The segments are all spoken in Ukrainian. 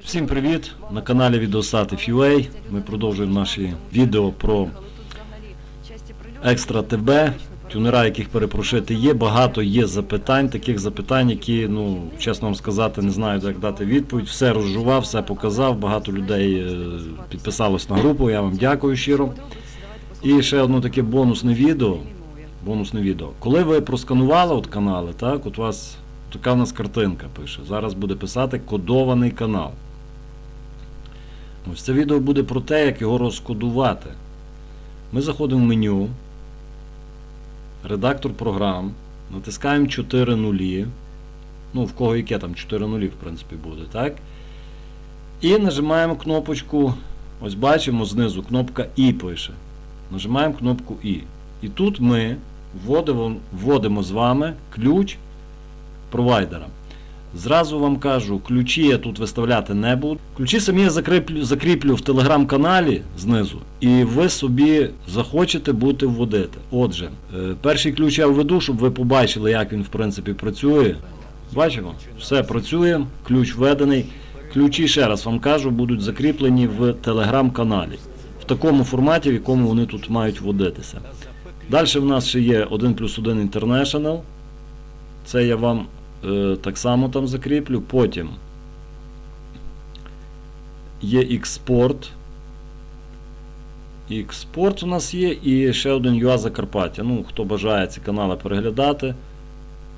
Всім привіт! На каналі Відеосати.ua Ми продовжуємо наші відео про екстра ТБ, тюнера, яких перепрошити є. Багато є запитань, таких запитань, які, ну, чесно вам сказати, не знаю, як дати відповідь. Все розжував, все показав. Багато людей е, підписалось на групу. Я вам дякую щиро. І ще одне таке бонусне відео. Бонусне відео. Коли ви просканували от канали, так, от у вас така в нас картинка пише. Зараз буде писати кодований канал. Ось це відео буде про те, як його розкодувати. Ми заходимо в меню, редактор програм, натискаємо 4 нулі. Ну, в кого яке там 4 нулі, в принципі, буде, так? І нажимаємо кнопочку, ось бачимо знизу кнопка І пише. Нажимаємо кнопку І. І тут ми вводимо, вводимо з вами ключ провайдера. Зразу вам кажу, ключі я тут виставляти не буду. Ключі самі я закріплю, закріплю в телеграм-каналі знизу, і ви собі захочете бути вводити. Отже, е, перший ключ я введу, щоб ви побачили, як він в принципі працює. Бачимо, все працює, ключ введений. Ключі, ще раз вам кажу, будуть закріплені в телеграм-каналі. В такому форматі, в якому вони тут мають вводитися. Далі в нас ще є 1 плюс 1 International. Це я вам так само там закріплю. Потім є експорт. Експорт у нас є і ще один UA Закарпаття. Ну, хто бажає ці канали переглядати,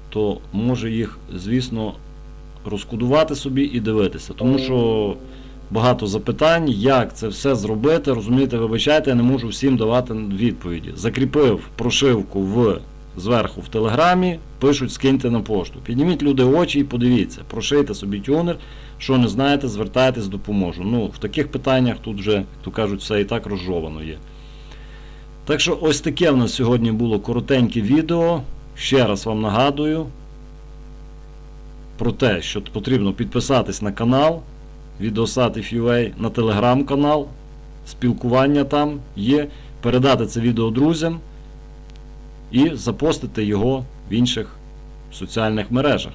то може їх, звісно, розкодувати собі і дивитися. Тому що багато запитань, як це все зробити. Розумієте, вибачайте, я не можу всім давати відповіді. Закріпив прошивку в зверху в телеграмі, пишуть скиньте на пошту. Підніміть люди очі і подивіться, прошийте собі тюнер. Що не знаєте, звертайтесь, допоможу. Ну, в таких питаннях тут вже, то кажуть, все і так розжовано є. Так що ось таке в нас сьогодні було коротеньке відео. Ще раз вам нагадую про те, що потрібно підписатись на канал Відеосати.ua, на телеграм-канал. Спілкування там є. Передати це відео друзям і запостити його в інших соціальних мережах.